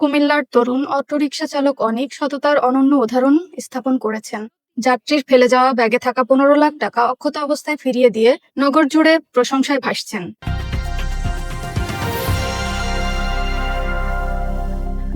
কুমিল্লার তরুণ অটোরিকশা চালক অনেক সততার অনন্য উদাহরণ স্থাপন করেছেন। যাত্রীর ফেলে যাওয়া ব্যাগে থাকা পনেরো লাখ টাকা অক্ষত অবস্থায় ফিরিয়ে দিয়ে নগর জুড়ে প্রশংসায় ভাসছেন।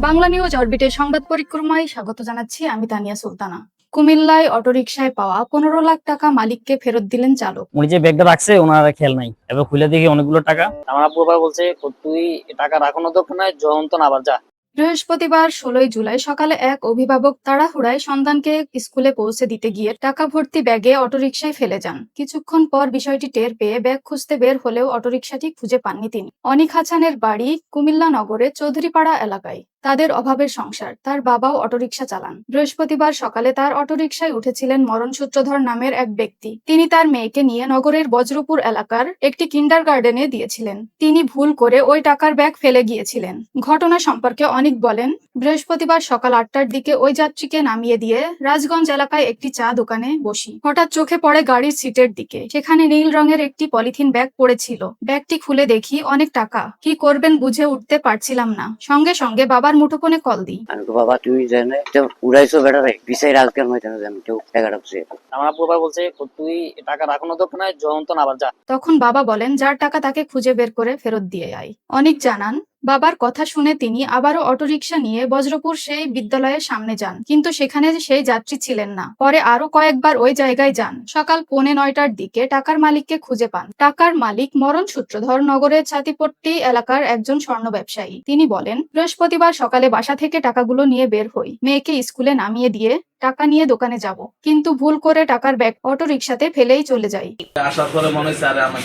বাংলা নিউজ অরবিটের সংবাদ পরিক্রমায় স্বাগত জানাচ্ছি আমি তানিয়া সুলতানা। কুমিল্লায় অটোরিকশায় পাওয়া পনেরো লাখ টাকা মালিককে ফেরত দিলেন চালক। উনি যে ব্যাগটা রাখছে ওনার খেয়াল নাই। এবার খুলে দেখি অনেকগুলো টাকা। আমার আব্বু বলছে তুই টাকা রাখানো দরকার নাই যখন তো আবার যা। বৃহস্পতিবার ষোলোই জুলাই সকালে এক অভিভাবক তাড়াহুড়ায় সন্তানকে স্কুলে পৌঁছে দিতে গিয়ে টাকা ভর্তি ব্যাগে অটোরিকশায় ফেলে যান। কিছুক্ষণ পর বিষয়টি টের পেয়ে ব্যাগ খুঁজতে বের হলেও অটোরিকশাটি খুঁজে পাননি তিনি। অনিক হাছানের বাড়ি কুমিল্লা নগরে চৌধুরীপাড়া এলাকায়। তাদের অভাবের সংসার। তার বাবাও অটোরিকশা চালান। বৃহস্পতিবার সকালে তার অটোরিকশায় উঠেছিলেন মরণ সূত্রধর নামের এক ব্যক্তি। তিনি তার মেয়েকে নিয়ে নগরের বজ্রপুর এলাকার একটি কিন্ডার গার্ডেনে দিয়েছিলেন। তিনি ভুল করে ওই টাকার ব্যাগ ফেলে গিয়েছিলেন। ঘটনা সম্পর্কে অনেক বলেন, বৃহস্পতিবার সকাল আটটার দিকে ওই যাত্রীকে নামিয়ে দিয়ে রাজগঞ্জ এলাকায় একটি চা দোকানে বসি। হঠাৎ চোখে পড়ে গাড়ির সিটের দিকে। সেখানে নীল রঙের একটি পলিথিন ব্যাগ পড়েছিল। ব্যাগটি খুলে দেখি অনেক টাকা। কি করবেন বুঝে উঠতে পারছিলাম না। সঙ্গে সঙ্গে বাবার মুঠোফোনে কল দিই। আমি তো বাবা তুই জানে তো উড়াইছো বেটারে পিছাই রাজকার হইতে না জানি কেউ টাকাটা বুঝে আমার আব্বু বাবা বলছে তুই টাকা রাখো না নাই যখন তো আবার যা। তখন বাবা বলেন যার টাকা তাকে খুঁজে বের করে ফেরত দিয়ে আয়। অনেক জানান বাবার কথা শুনে তিনি আবারও অটোরিকশা নিয়ে বজ্রপুর সেই বিদ্যালয়ের সামনে যান। কিন্তু সেখানে সেই যাত্রী ছিলেন না। পরে আরও কয়েকবার ওই জায়গায় যান। সকাল পৌনে নয়টার দিকে টাকার মালিককে খুঁজে পান। টাকার মালিক মরণ সূত্রধর নগরের ছাতিপট্টি এলাকার একজন স্বর্ণ ব্যবসায়ী। তিনি বলেন, বৃহস্পতিবার সকালে বাসা থেকে টাকাগুলো নিয়ে বের হই। মেয়েকে স্কুলে নামিয়ে দিয়ে টাকা নিয়ে দোকানে যাব। কিন্তু ভুল করে টাকার ব্যাগ অটো রিক্সাতে ফেলেই চলে যাই। আসার পরে মনে হয়েছে আরে আমার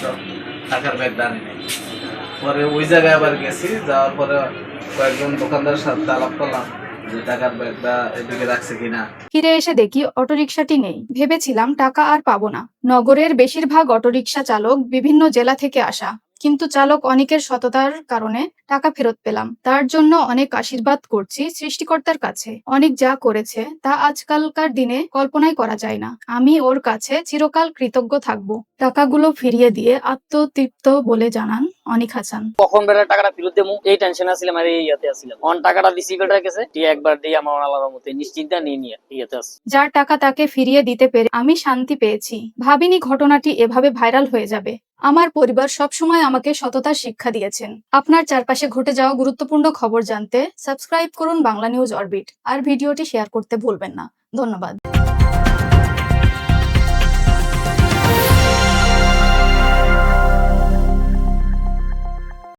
টাকার আনি নাই। পরে ওই জায়গায় আবার গেছি, যাওয়ার পরে কয়েকজন দোকানদারের সাথে আলাপ করলাম ফিরে এসে দেখি অটোরিকশাটি নেই। ভেবেছিলাম টাকা আর পাবো না। নগরের বেশিরভাগ অটোরিকশা চালক বিভিন্ন জেলা থেকে আসা। কিন্তু চালক অনেকের সততার কারণে টাকা ফেরত পেলাম। তার জন্য অনেক আশীর্বাদ করছি সৃষ্টিকর্তার কাছে। অনেক যা করেছে তা আজকালকার দিনে কল্পনাই করা যায় না। আমি ওর কাছে চিরকাল কৃতজ্ঞ থাকব। টাকাগুলো ফিরিয়ে দিয়ে আত্মতৃপ্ত বলে জানান অনিক হাসান। কখন বেটার টাকাটা ফেরত দেবো? এই টেনশন আসছিলাম আর এই ইয়াতে আসছিলাম অন টাকাটা দিছি বেটার কাছে? দিয়ে একবার দিয়ে আমার আলাদা মতো। নিশ্চিন্তা নিয়ে নিয়ে ইয়াতে আস যার টাকা তাকে ফিরিয়ে দিতে পেরে আমি শান্তি পেয়েছি। ভাবিনি ঘটনাটি এভাবে ভাইরাল হয়ে যাবে। আমার পরিবার সবসময় আমাকে সততার শিক্ষা দিয়েছেন। আপনার চারপাশে ঘটে যাওয়া গুরুত্বপূর্ণ খবর জানতে সাবস্ক্রাইব করুন বাংলা নিউজ অরবিট। আর ভিডিওটি শেয়ার করতে ভুলবেন না। ধন্যবাদ।